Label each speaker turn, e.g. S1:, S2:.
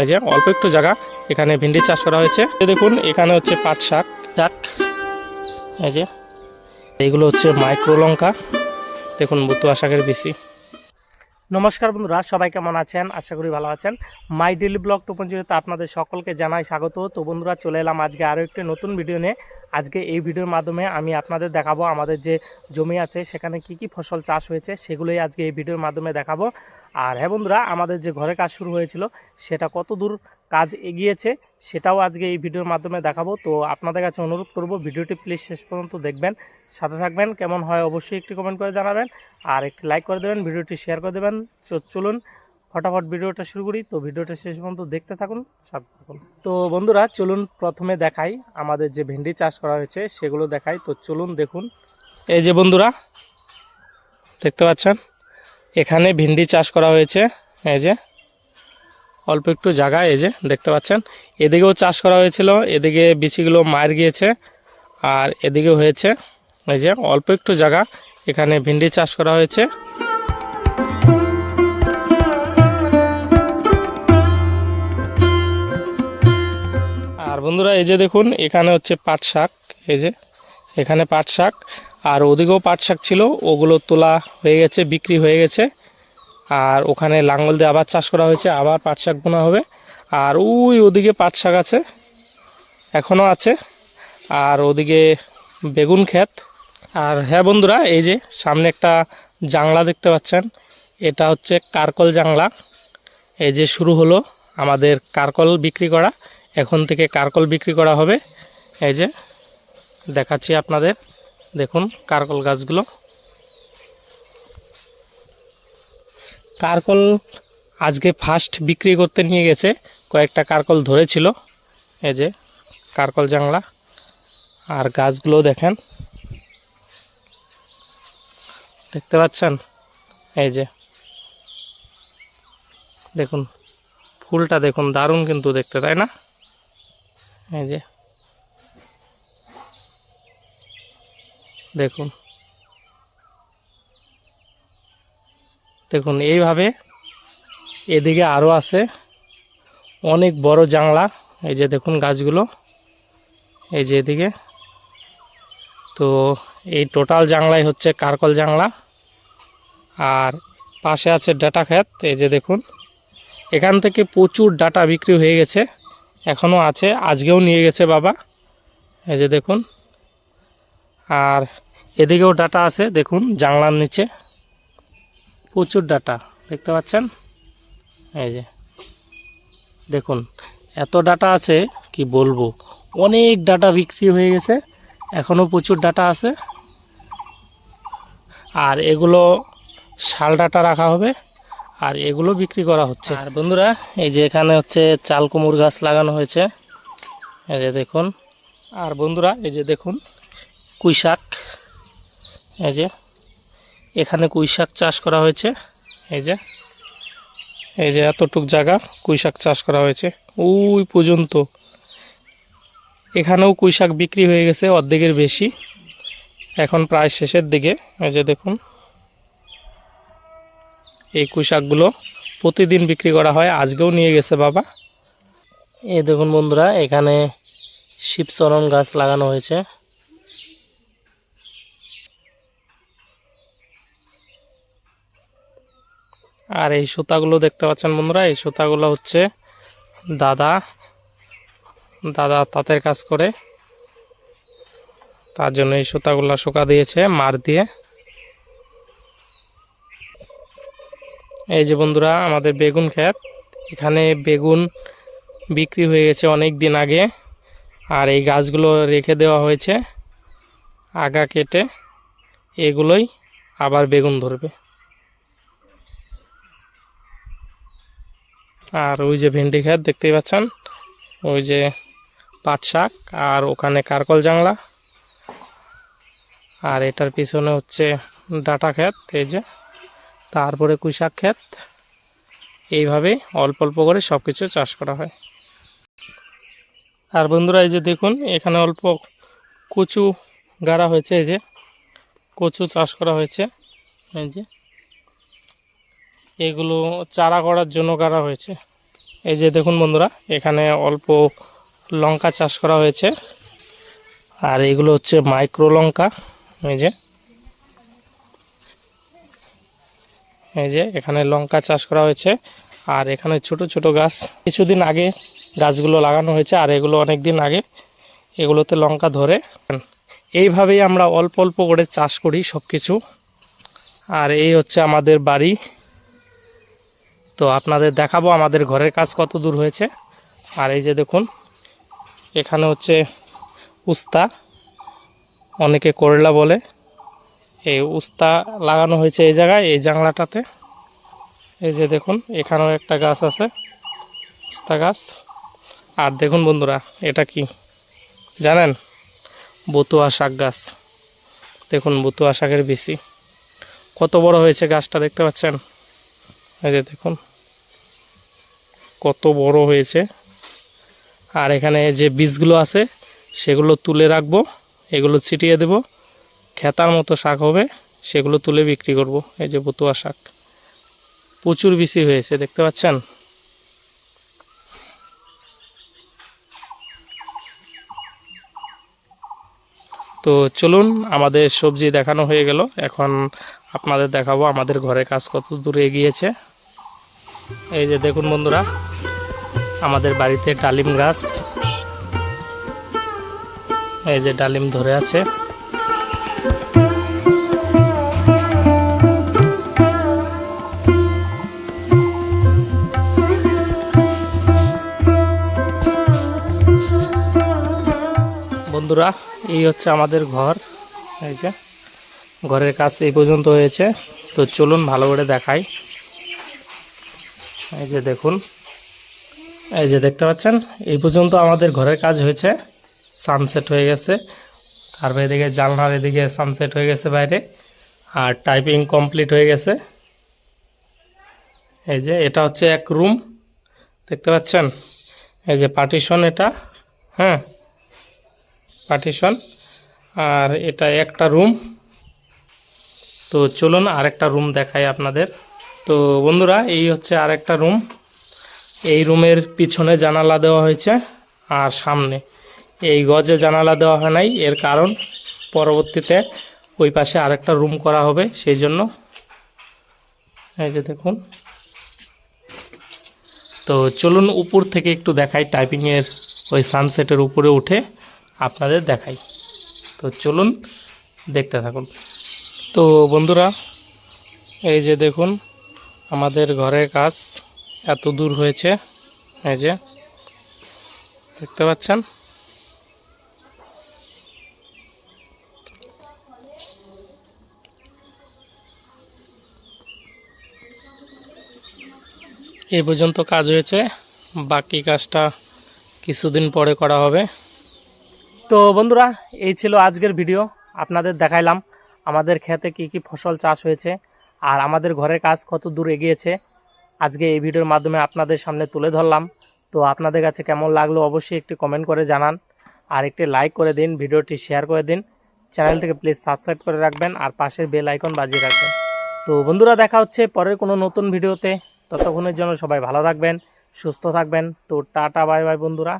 S1: এই যে অল্প একটু জায়গা, এখানে ভিন্ডি চাষ করা হয়েছে। দেখুন, এখানে হচ্ছে পাট শাক শাক এই যে, এইগুলো হচ্ছে মাইক্রো লঙ্কা। দেখুন, বুতুয়া শাকের বেশি নমস্কার বন্ধুরা, সবাই কেমন আছেন? আশা করি ভালো আছেন। মাই ডেলি ব্লগ টু পঞ্চায়েতে আপনাদের সকলকে জানাই স্বাগত। তো বন্ধুরা, চলে এলাম আজকে আরও একটি নতুন ভিডিও নিয়ে। আজকে এই ভিডিওর মাধ্যমে আমি আপনাদের দেখাবো আমাদের যে জমি আছে, সেখানে কি কি ফসল চাষ হয়েছে, সেগুলোই আজকে এই ভিডিওর মাধ্যমে দেখাবো। আর হ্যাঁ বন্ধুরা, আমাদের যে ঘরে কাজ শুরু হয়েছিল, সেটা কত দূর কাজ এগিয়েছে, সেটাও আজকে এই ভিডিওর মাধ্যমে দেখাবো। তো আপনাদের কাছে অনুরোধ করব, ভিডিওটি প্লিজ শেষ পর্যন্ত দেখবেন, সাথে থাকবেন। কেমন হয় অবশ্যই একটি কমেন্ট করে জানাবেন, আর একটি লাইক করে দেবেন, ভিডিওটি শেয়ার করে দেবেন। চলুন, ফটাফট ভিডিওটা শুরু করি। তো ভিডিওটা শেষ পর্যন্ত দেখতে থাকুন সাথে থাকুন তো বন্ধুরা, চলুন প্রথমে দেখাই, আমাদের যে ভেন্ডি চাষ করা হয়েছে, সেগুলো দেখাই। তো চলুন দেখুন। এই যে বন্ধুরা, দেখতে পাচ্ছেন? এখানে ভিন্ডি চাষ করা হয়েছে, এই যে। অল্প একটু জায়গা, এই যে, দেখতে পাচ্ছেন। এদিকেও চাষ করা হয়েছিল, এদিকে বিচিগুলো মার গিয়েছে, আর এদিকেও হয়েছে, এই যে, অল্প একটু জায়গা, এখানে ভিন্ডি চাষ করা হয়েছে। আর বন্ধুরা, এই যে দেখুন, এখানে হচ্ছে পাট শাক, এই যে, এখানে পাট শাক, আর ওদিকেও পাট শাক ছিল, ওগুলো তোলা হয়ে গেছে, বিক্রি হয়ে গেছে। আর ওখানে লাঙ্গল দিয়ে আবার চাষ করা হয়েছে, আবার পাট শাক বোনা হবে। আর ওই ওদিকে পাট শাক আছে এখনও আছে। আর ওদিকে বেগুন ক্ষেত। আর হ্যাঁ বন্ধুরা, এই যে সামনে একটা জাংলা দেখতে পাচ্ছেন, এটা হচ্ছে কারকল জাংলা। এই যে শুরু হলো আমাদের কারকল বিক্রি করা, এখন থেকে কারকল বিক্রি করা হবে। এই যে দেখাচ্ছি আপনাদের, দেখুন কারকল গাছগুলো। কারকল আজকে ফার্স্ট বিক্রি করতে নিয়ে গেছে। কয়েকটা কারকল ধরেছিল। এই যে কারকল জাংলা আর গাছগুলো দেখেন। দেখতে পাচ্ছেন? এই যে দেখুন, ফুলটা দেখুন, দারুণ কিন্তু দেখতে, তাই না? এই যে দেখুন দেখুন, এইভাবে এদিকে আরও আছে অনেক বড় জাংলা এই যে দেখুন গাছগুলো, এই যে এদিকে। তো এই টোটাল জাংলাই হচ্ছে কারকল জাংলা আর পাশে আছে ডাটা ক্ষেত, এই যে দেখুন। এখান থেকে প্রচুর ডাটা বিক্রি হয়ে গেছে এখনও আছে, আজকেও নিয়ে গেছে বাবা। এই যে দেখুন। আর এদিকেও ডাটা আছে, দেখুন জাংলার নিচে। প্রচুর ডাটা, দেখতে পাচ্ছেন? এই যে। দেখুন, এত ডাটা আছে, কি বলব? অনেক ডাটা বিক্রি হয়ে গেছে এখনও প্রচুর ডাটা আছে। আর এগুলো শাল ডাটা রাখা হবে, আর এগুলো বিক্রি করা হচ্ছে। আর বন্ধুরা, এই যে এখানে হচ্ছে চাল কুমড় গাছ লাগানো হয়েছে। এই যে দেখুন। আর বন্ধুরা, এই যে দেখুন, কুইশাক। এই যে। এখানে কুই শাক চাষ করা হয়েছে। এই যে এই যে এতটুক জায়গা কুই শাক চাষ করা হয়েছে। ওই পর্যন্ত। এখানেও কুই শাক বিক্রি হয়ে গেছে, অর্ধেকের বেশি। এখন প্রায় শেষের দিকে। এই যে দেখুন, এই কুই শাকগুলো প্রতিদিন বিক্রি করা হয়, আজকেও নিয়ে গেছে বাবা। এই দেখুন বন্ধুরা, এখানে শিবচরণ গাছ লাগানো হয়েছে। আর এই সুতাগুলো দেখতে পাচ্ছেন বন্ধুরা, এই সুতাগুলো হচ্ছে দাদা দাদা তাঁতের কাজ করে। তার জন্য এই সুতাগুলো শুকা দিয়েছে মার দিয়ে। এই যে বন্ধুরা, আমাদের বেগুন ক্ষেত। এখানে বেগুন বিক্রি হয়ে গেছে অনেক দিন আগে, আর এই গাছগুলো রেখে দেওয়া হয়েছে আগা কেটে। এগুলোই আবার বেগুন ধরবে। আর ওই যে ভেন্ডি ক্ষেত দেখতেই পাচ্ছেন, ওই যে পাট শাক আর ওখানে কারকল জাংলা। আর এটার পিছনে হচ্ছে ডাটা ক্ষেত, এই যে তারপরে কুশাক ক্ষেত। এইভাবে অল্প অল্প করে সব কিছু চাষ করা হয়। আর বন্ধুরা, এই যে দেখুন, এখানে অল্প কচু গাড়া হয়েছে, এই যে কচু চাষ করা হয়েছে, এই যে এগুলো চারা করার জন্য গাড়া হয়েছে। এই যে দেখুন বন্ধুরা, এখানে অল্প লঙ্কা চাষ করা হয়েছে। আর এগুলো হচ্ছে মাইক্রো লঙ্কা, এই যে। এই যে এখানে লঙ্কা চাষ করা হয়েছে, আর এখানে ছোট ছোট গাছ। কিছুদিন আগে গাছগুলো লাগানো হয়েছে, আর এগুলো অনেক দিন আগে এগুলোতে লঙ্কা ধরে। এইভাবেই আমরা অল্প অল্প করে চাষ করি সব কিছু আর এই হচ্ছে আমাদের বাড়ি। তো আপনাদের দেখাবো আমাদের ঘরের কাজ কত দূর হয়েছে। আর এই যে দেখুন, এখানে হচ্ছে উস্তা, অনেকে করলা বলে। এই উস্তা লাগানো হয়েছে এই জায়গায়, এই জাংলাটাতে এই যে দেখুন, এখানেও একটা গাছ আছে, উস্তা গাছ। আর দেখুন বন্ধুরা, এটা কি? জানেন? বতুয়া শাক গাছ। দেখুন, বতুয়া শাকের বিচি। কত বড় হয়েছে গাছটা, দেখতে পাচ্ছেন? এই যে দেখুন। কত বড় হয়েছে। আর এখানে যে বীজগুলো আছে, সেগুলো তুলে রাখব, এগুলো ছিটিয়ে দেব। খেতার মতো শাক হবে, সেগুলো তুলে বিক্রি করব, এই যে বতুয়া শাক। প্রচুর বিচি হয়েছে, দেখতে পাচ্ছেন? তো চলুন, আমাদের সবজি দেখানো হয়ে গেল। এখন আপনাদের দেখাবো, আমাদের ঘরের কাজ কত দূরে এগিয়েছে। এই যে দেখুন বন্ধুরা, আমাদের বাড়িতে ডালিম গাছ। এই যে ডালিম ধরে আছে। বন্ধুরা, এই হচ্ছে আমাদের ঘর। এই যে, ঘরের কাজ এই পর্যন্ত হয়েছে। তো চলুন ভালো করে দেখাই। এই যে দেখুন, এই যে দেখতে পাচ্ছেন, এই পর্যন্ত আমাদের ঘরের কাজ হয়েছে। সানসেট হয়ে গেছে। তারপর এদিকে জানলার এদিকে সানসেট হয়ে গেছে বাইরে। আর টাইপিং কমপ্লিট হয়ে গেছে। এই যে এটা হচ্ছে এক রুম দেখতে পাচ্ছেন? এই যে পার্টিশন এটা হ্যাঁ? পার্টিশন আর এটা একটা রুম তো চলুন আরেকটা রুম দেখাই আপনাদের। তো বন্ধুরা, এই হচ্ছে আর একটা রুম। এই রুমের পিছনে জানালা দেওয়া হয়েছে আর সামনে। এই গজে জানালা দেওয়া হয় নাই, এর কারণ পরবর্তীতে ওই পাশে আরেকটা রুম করা হবে, সেই জন্য। এই যে দেখুন। তো চলুন উপর থেকে একটু দেখাই, টাইপিংয়ের ওই সানসেটের উপরে উঠে আপনাদের দেখাই। তো চলুন দেখতে থাকুন। তো বন্ধুরা, এই যে দেখুন আমাদের ঘরের কাজ এত দূর হয়েছে। এই যে, দেখতে পাচ্ছেন? এ পর্যন্ত কাজ হয়েছে। বাকি কাজটা কিছুদিন পরে করা হবে। তো বন্ধুরা, এই ছিল আজকের ভিডিও। আপনাদের দেখাইলাম আমাদের খেতে কি কি ফসল চাষ হয়েছে। আর আমাদের ঘরের কাজ কত দূর এগিয়েছে, আজকে এই ভিডিওর মাধ্যমে আপনাদের সামনে তুলে ধরলাম। তো আপনাদের কাছে কেমন লাগল অবশ্যই একটি কমেন্ট করে জানান আর একটি লাইক করে দিন, ভিডিওটি শেয়ার করে দিন। চ্যানেলটিকে প্লিজ সাবস্ক্রাইব করে রাখবেন আর পাশের বেল আইকন বাজিয়ে রাখবেন। তো বন্ধুরা, দেখা হচ্ছে পরের কোনো নতুন ভিডিওতে। ততক্ষণের জন্য সবাই ভালো থাকবেন, সুস্থ থাকবেন। তো টাটা বাই বাই বন্ধুরা।